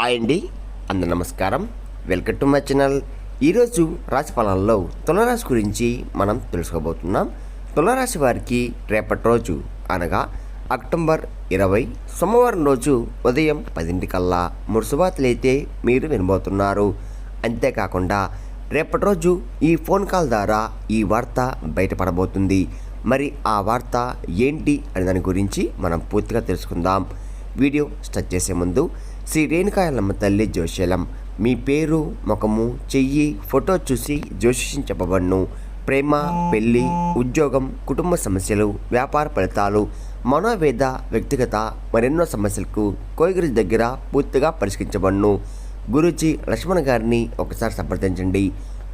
Hi అండి. అందరు నమస్కారం. Welcome to my channel. ఈరోజు రాశి ఫలాల్లో తులరాశి గురించి మనం తెలుసుకోబోతున్నాం. తులరాశి వారికి రేపటి రోజు అనగా అక్టోబర్ ఇరవై సోమవారం రోజు ఉదయం పదింటికల్లా మూడు అయితే మీరు వినబోతున్నారు. అంతేకాకుండా రేపటి రోజు ఈ ఫోన్ కాల్ ద్వారా ఈ వార్త బయటపడబోతుంది. మరి ఆ వార్త ఏంటి అనే దాని గురించి మనం పూర్తిగా తెలుసుకుందాం. వీడియో స్టార్ట్ చేసే ముందు శ్రీ రేణుకాయలమ్మ తల్లి జోషలం మీ పేరు ముఖము చెయ్యి ఫోటో చూసి జ్యోతిష్యం ప్రేమ పెళ్ళి ఉద్యోగం కుటుంబ సమస్యలు వ్యాపార ఫలితాలు మనోవేద వ్యక్తిగత మరెన్నో సమస్యలకు కోయిగిరి దగ్గర పూర్తిగా పరిష్కరించబడును. గురుజీ లక్ష్మణ్ గారిని ఒకసారి సంప్రదించండి.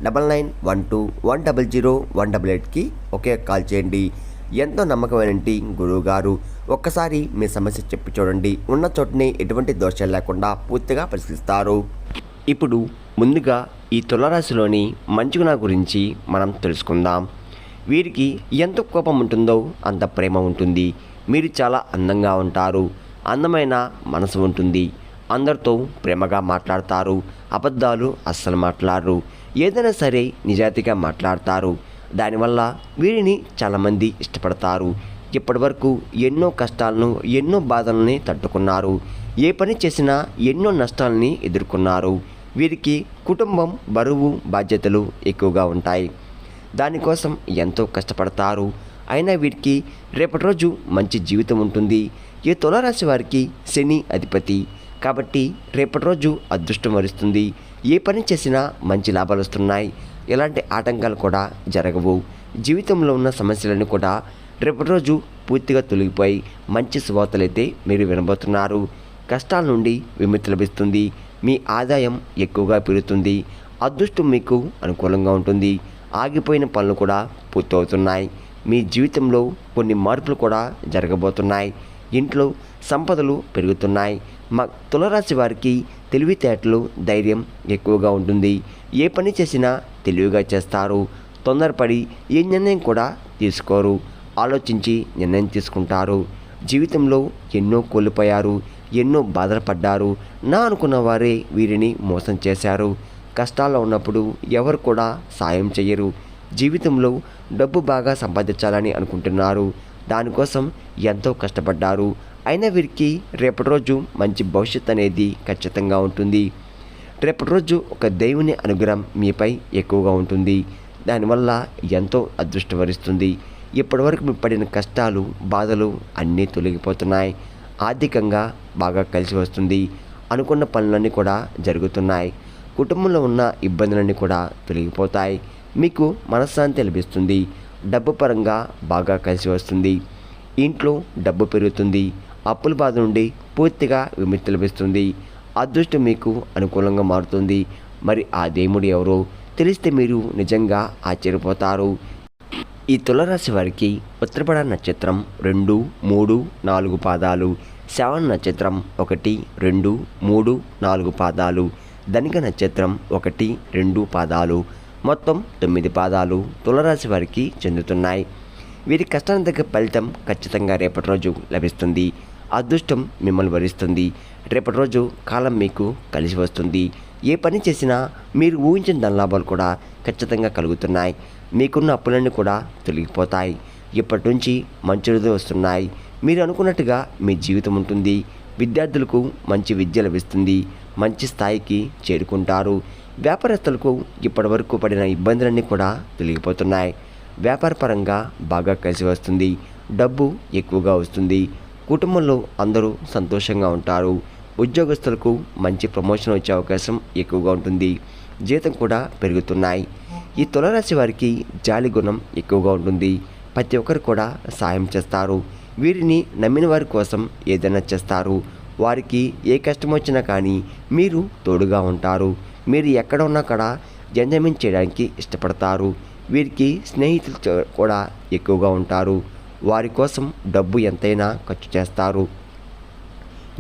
Double nine one two one double zero one double ఎయిట్కి ఒకే కాల్ చేయండి. ఎంతో నమ్మకమైన గురువు గారు ఒక్కసారి మీ సమస్య చెప్పి చూడండి. ఉన్న చోటనే ఎటువంటి దోషాలు లేకుండా పూర్తిగా పరిశీలిస్తారు ఇప్పుడు ముందుగా ఈ తులరాశిలోని మంచుగుణ గురించి మనం తెలుసుకుందాం. వీరికి ఎంత కోపం ఉంటుందో అంత ప్రేమ ఉంటుంది. మీరు చాలా అందంగా ఉంటారు. అందమైన మనసు ఉంటుంది. అందరితో ప్రేమగా మాట్లాడతారు. అబద్ధాలు అస్సలు మాట్లాడరు. ఏదైనా సరే నిజాయితీగా మాట్లాడతారు. దానివల్ల వీరిని చాలామంది ఇష్టపడతారు. ఇప్పటివరకు ఎన్నో కష్టాలను ఎన్నో బాధలని తట్టుకున్నారు. ఏ పని చేసినా ఎన్నో నష్టాలని ఎదుర్కొన్నారు. వీరికి కుటుంబం బరువు బాధ్యతలు ఎక్కువగా ఉంటాయి. దానికోసం ఎంతో కష్టపడతారు. అయినా వీరికి రేపటి రోజు మంచి జీవితం ఉంటుంది. ఈ తులారాశి వారికి శని అధిపతి. కాబట్టి రేపటి రోజు అదృష్టం వరిస్తుంది. ఏ పని చేసినా మంచి లాభాలు వస్తున్నాయి. ఎలాంటి ఆటంకాలు కూడా జరగవు. జీవితంలో ఉన్న సమస్యలను కూడా రేపటి రోజు పూర్తిగా తొలగిపోయి మంచి శుభార్తలైతే మీరు వినబోతున్నారు. కష్టాల నుండి విముక్తి లభిస్తుంది. మీ ఆదాయం ఎక్కువగా పెరుగుతుంది. అదృష్టం మీకు అనుకూలంగా ఉంటుంది. ఆగిపోయిన పనులు కూడా పూర్తవుతున్నాయి. మీ జీవితంలో కొన్ని మార్పులు కూడా జరగబోతున్నాయి. ఇంట్లో సంపదలు పెరుగుతున్నాయి. మా తులరాశి వారికి తెలివితేటలు ధైర్యం ఎక్కువగా ఉంటుంది. ఏ పని చేసినా తెలివిగా చేస్తారు. తొందరపడి ఏ నిర్ణయం కూడా తీసుకోరు. ఆలోచించి నిర్ణయం తీసుకుంటారు. జీవితంలో ఎన్నో కోల్పోయారు ఎన్నో బాధపడ్డారు. నా అనుకున్న వారే వీరిని మోసం చేశారు. కష్టాల్లో ఉన్నప్పుడు ఎవరు కూడా సాయం చేయరు జీవితంలో డబ్బు బాగా సంపాదించాలని అనుకుంటున్నారు. దానికోసం ఎంతో కష్టపడ్డారు. అయినా వీరికి రేపటి రోజు మంచి భవిష్యత్ అనేది ఖచ్చితంగా ఉంటుంది. రేపటి రోజు ఒక దేవుని అనుగ్రహం మీపై ఎక్కువగా ఉంటుంది. దానివల్ల ఎంతో అదృష్టం వరిస్తుంది. ఇప్పటివరకు మీ పడిన కష్టాలు బాధలు అన్నీ తొలగిపోతున్నాయి. ఆర్థికంగా బాగా కలిసి వస్తుంది. అనుకున్న పనులన్నీ కూడా జరుగుతున్నాయి. కుటుంబంలో ఉన్న ఇబ్బందులన్నీ కూడా తొలగిపోతాయి. మీకు మనశ్శాంతి లభిస్తుంది. డబ్బు పరంగా బాగా కలిసి వస్తుంది. ఇంట్లో డబ్బు పెరుగుతుంది. అప్పుల బాధ నుండి పూర్తిగా విముక్తి లభిస్తుంది. అదృష్టం మీకు అనుకూలంగా మారుతుంది. మరి ఆ దేవుడు ఎవరో తెలిస్తే మీరు నిజంగా ఆశ్చర్యపోతారు. ఈ తులరాశి వారికి ఉత్తరపడ నక్షత్రం రెండు మూడు నాలుగు పాదాలు శ్రవణ నక్షత్రం ఒకటి రెండు మూడు నాలుగు పాదాలు ధనిక నక్షత్రం ఒకటి రెండు పాదాలు మొత్తం తొమ్మిది పాదాలు తులరాశి వారికి చెందుతున్నాయి. వీరి కష్టానికి తగ్గ ఫలితం ఖచ్చితంగా రేపటి రోజు లభిస్తుంది. అదృష్టం మిమ్మల్ని వరిస్తుంది. రేపటి రోజు కాలం మీకు కలిసి వస్తుంది. ఏ పని చేసినా మీరు ఊహించిన ధనలాభాలు కూడా ఖచ్చితంగా కలుగుతున్నాయి. మీకున్న అప్పులన్నీ కూడా తొలగిపోతాయి. ఇప్పటి నుంచి మంచి రోజులు వస్తున్నాయి. మీరు అనుకున్నట్టుగా మీ జీవితం ఉంటుంది. విద్యార్థులకు మంచి విద్య లభిస్తుంది. మంచి స్థాయికి చేరుకుంటారు. వ్యాపారస్తులకు ఇప్పటివరకు పడిన ఇబ్బందులన్నీ కూడా తొలగిపోతున్నాయి. వ్యాపారపరంగా బాగా కలిసి వస్తుంది. డబ్బు ఎక్కువగా వస్తుంది. కుటుంబంలో అందరూ సంతోషంగా ఉంటారు. ఉద్యోగస్తులకు మంచి ప్రమోషన్ వచ్చే అవకాశం ఎక్కువగా ఉంటుంది. జీతం కూడా పెరుగుతున్నాయి. ఈ తులరాశి వారికి జాలి గుణం ఎక్కువగా ఉంటుంది. ప్రతి ఒక్కరు కూడా సాయం చేస్తారు. వీరిని నమ్మిన వారి కోసం ఏదైనా చేస్తారు. వారికి ఏ కష్టం వచ్చినా కానీ మీరు తోడుగా ఉంటారు. మీరు ఎక్కడ ఉన్నా కూడా జంజమిన్ చేయడానికి ఇష్టపడతారు. వీరికి స్నేహితులు కూడా ఎక్కువగా ఉంటారు. వారి కోసం డబ్బు ఎంతైనా ఖర్చు చేస్తారు.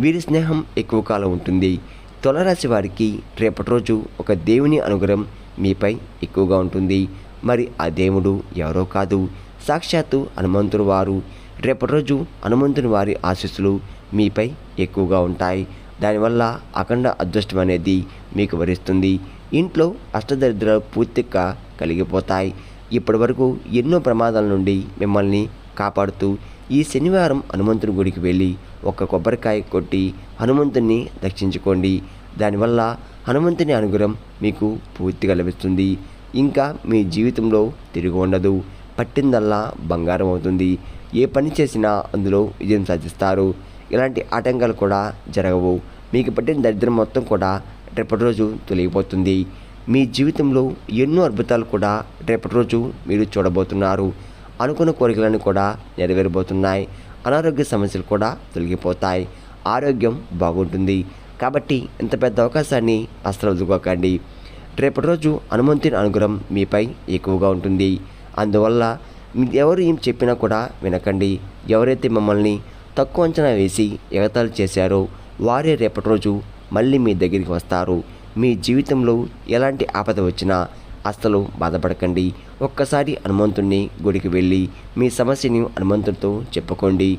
వీరి స్నేహం ఎక్కువ కాలం ఉంటుంది. తులరాశి వారికి రేపటి రోజు ఒక దేవుని అనుగ్రహం మీపై ఎక్కువగా ఉంటుంది. మరి ఆ దేవుడు ఎవరో కాదు. సాక్షాత్తు హనుమంతుడు వారు. రేపటి రోజు హనుమంతుని వారి ఆశీస్సులు మీపై ఎక్కువగా ఉంటాయి. దానివల్ల అఖండ అదృష్టం అనేది మీకు వరిస్తుంది. ఇంట్లో అష్టదరిద్రాలు పూర్తిగా కలిగిపోతాయి. ఇప్పటి వరకు ఎన్నో ప్రమాదాల నుండి మిమ్మల్ని కాపాడుతూ ఈ శనివారం హనుమంతుని గుడికి వెళ్ళి ఒక కొబ్బరికాయ కొట్టి హనుమంతుని దక్షించుకోండి దానివల్ల హనుమంతుని అనుగ్రహం మీకు పూర్తిగా లభిస్తుంది. ఇంకా మీ జీవితంలో తిరిగి ఉండదు. పట్టిందల్లా బంగారం అవుతుంది. ఏ పని చేసినా అందులో విజయం సాధిస్తారు. ఇలాంటి ఆటంకాలు కూడా జరగవు. మీకు పట్టిన దరిద్రం మొత్తం కూడా రేపటి రోజు తొలగిపోతుంది. మీ జీవితంలో ఎన్నో అద్భుతాలు కూడా రేపటి రోజు మీరు చూడబోతున్నారు. అనుకున్న కోరికలను కూడా నెరవేరబోతున్నాయి. అనారోగ్య సమస్యలు కూడా తొలగిపోతాయి. ఆరోగ్యం బాగుంటుంది. కాబట్టి ఇంత పెద్ద అవకాశాన్ని అస్సలు వదులుకోకండి. రేపటి రోజు హనుమంతుని అనుగ్రహం మీపై ఎక్కువగా ఉంటుంది. అందువల్ల మీ- ఎవరు ఏం చెప్పినా కూడా వినకండి. ఎవరైతే మిమ్మల్ని తక్కువ అంచనా వేసి ఎగతాలు చేశారో వారే రేపటి రోజు మళ్ళీ మీ దగ్గరికి వస్తారు. మీ జీవితంలో ఎలాంటి ఆపద వచ్చినా అస్సలు బాధపడకండి. ఒక్కసారి హనుమంతుణ్ణి గుడికి వెళ్ళి మీ సమస్యని హనుమంతుడితో చెప్పుకోండి.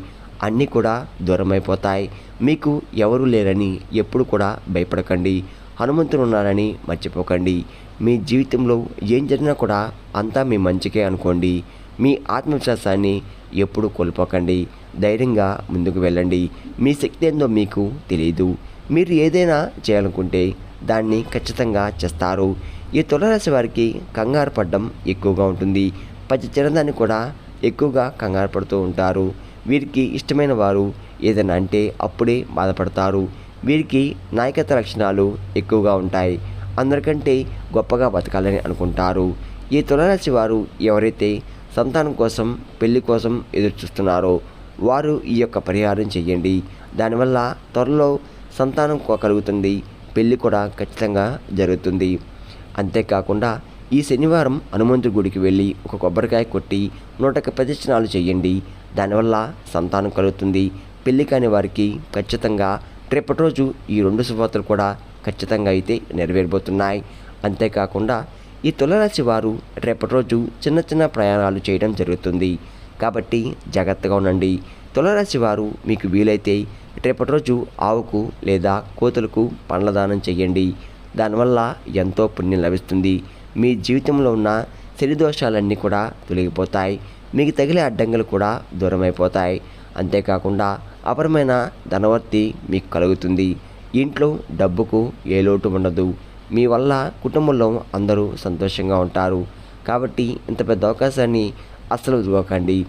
అన్నీ కూడా దూరమైపోతాయి. మీకు ఎవరు లేరని ఎప్పుడు కూడా భయపడకండి. హనుమంతుడు ఉన్నారని మర్చిపోకండి. మీ జీవితంలో ఏం జరిగినా కూడా అంతా మీ మంచికే అనుకోండి. మీ ఆత్మవిశ్వాసాన్ని ఎప్పుడు కోల్పోకండి. ధైర్యంగా ముందుకు వెళ్ళండి. మీ శక్తి ఏందో మీకు తెలియదు మీరు ఏదైనా చేయాలనుకుంటే దాన్ని ఖచ్చితంగా చేస్తారు. ఈ తులరాశి వారికి కంగారు పడడం ఎక్కువగా ఉంటుంది. పచ్చి చిన్నదాన్ని కూడా ఎక్కువగా కంగారు పడుతూ ఉంటారు. వీరికి ఇష్టమైన వారు ఏదైనా అంటే అప్పుడే బాధపడతారు. వీరికి నాయకత్వ లక్షణాలు ఎక్కువగా ఉంటాయి. అందరికంటే గొప్పగా బతకాలని అనుకుంటారు. ఈ తులరాశి వారు ఎవరైతే సంతానం కోసం పెళ్ళి కోసం ఎదురు చూస్తున్నారో వారు ఈ యొక్క పరిహారం చేయండి. దానివల్ల త్వరలో సంతానం కలుగుతుంది పెళ్ళి కూడా ఖచ్చితంగా జరుగుతుంది. అంతేకాకుండా ఈ శనివారం హనుమంతుడి గుడికి వెళ్ళి ఒక కొబ్బరికాయ కొట్టి నూటక ప్రదక్షిణాలు చేయండి. దానివల్ల సంతానం కలుగుతుంది. పెళ్ళి కాని వారికి ఖచ్చితంగా రేపటి రోజు ఈ రెండు శుభవార్తలు కూడా ఖచ్చితంగా అయితే నెరవేరబోతున్నాయి. అంతేకాకుండా ఈ తులరాశి వారు రేపటి రోజు చిన్న చిన్న ప్రయాణాలు చేయడం జరుగుతుంది. కాబట్టి జాగ్రత్తగా ఉండండి. తులరాశి వారు మీకు వీలైతే రేపటి రోజు ఆవుకు లేదా కోతులకు పండ్ల దానం చేయండి. దానివల్ల ఎంతో పుణ్యం లభిస్తుంది. మీ జీవితంలో ఉన్న శని దోషాలన్నీ కూడా తొలగిపోతాయి. మీకు తగిలే అడ్డంకులు కూడా దూరమైపోతాయి. అంతేకాకుండా అపరమైన ధనవర్తి మీకు కలుగుతుంది. ఇంట్లో డబ్బుకు ఏ లోటు ఉండదు. మీ వల్ల కుటుంబంలో అందరూ సంతోషంగా ఉంటారు. కాబట్టి ఇంత పెద్ద అవకాశాన్ని అస్సలు వదులుకోకండి.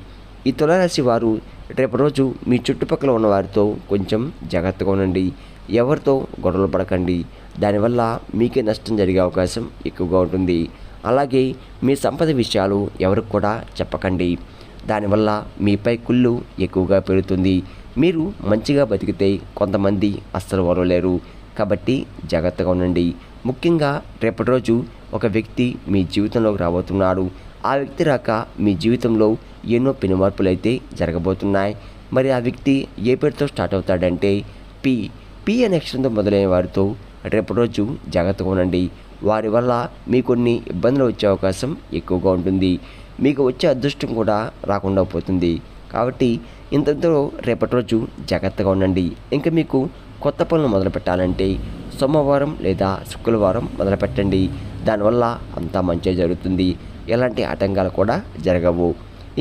ఈ తులరాశి వారు రేపు రోజు మీ చుట్టుపక్కల ఉన్న వారితో కొంచెం జాగ్రత్తగా ఉండండి. ఎవరితో గొడవలు పడకండి. దానివల్ల మీకే నష్టం జరిగే అవకాశం ఎక్కువగా ఉంటుంది. అలాగే మీ సంపద విషయాలు ఎవరికి కూడా చెప్పకండి. దానివల్ల మీపై కుళ్ళు ఎక్కువగా పెరుగుతుంది. మీరు మంచిగా బతికితే కొంతమంది అస్సలు వరలేరు కాబట్టి జాగ్రత్తగా ఉండండి. ముఖ్యంగా రేపటి రోజు ఒక వ్యక్తి మీ జీవితంలోకి రాబోతున్నాడు. ఆ వ్యక్తి రాక మీ జీవితంలో ఎన్నో పెనుమార్పులు అయితే జరగబోతున్నాయి. మరి ఆ వ్యక్తి ఏ పేరుతో స్టార్ట్ అవుతాడంటే పి. పి అనే అక్షరంతో మొదలైన వారితో రేపటి రోజు జాగ్రత్తగా ఉండండి. వారి వల్ల మీ కొన్ని ఇబ్బందులు వచ్చే అవకాశం ఎక్కువగా ఉంటుంది. మీకు వచ్చే అదృష్టం కూడా రాకుండా పోతుంది. కాబట్టి ఇంతతో రేపటి రోజు జాగ్రత్తగా ఉండండి. ఇంకా మీకు కొత్త పనులు మొదలు పెట్టాలంటే సోమవారం లేదా శుక్రవారం మొదలుపెట్టండి. దానివల్ల అంతా మంచిగా జరుగుతుంది. ఎలాంటి ఆటంకాలు కూడా జరగవు.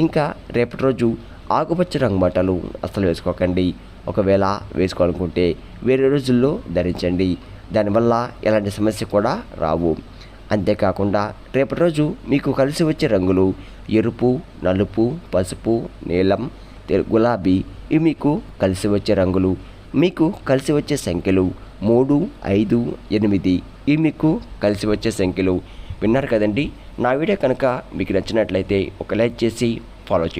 ఇంకా రేపటి రోజు ఆకుపచ్చ రంగు బట్టలు అస్సలు వేసుకోకండి. ఒకవేళ వేసుకోవాలనుకుంటే వేరే రోజుల్లో ధరించండి. దానివల్ల ఎలాంటి సమస్య కూడా రావు. అంతేకాకుండా రేపటి రోజు మీకు కలిసి వచ్చే రంగులు ఎరుపు నలుపు పసుపు నీలం గులాబీ ఇవి మీకు కలిసి వచ్చే రంగులు. మీకు కలిసి వచ్చే సంఖ్యలు మూడు ఐదు ఎనిమిది ఇవి మీకు కలిసి వచ్చే సంఖ్యలు. విన్నారు కదండి. నా వీడియో కనుక మీకు నచ్చినట్లయితే ఒక లైక్ చేసి ఫాలో చేయండి.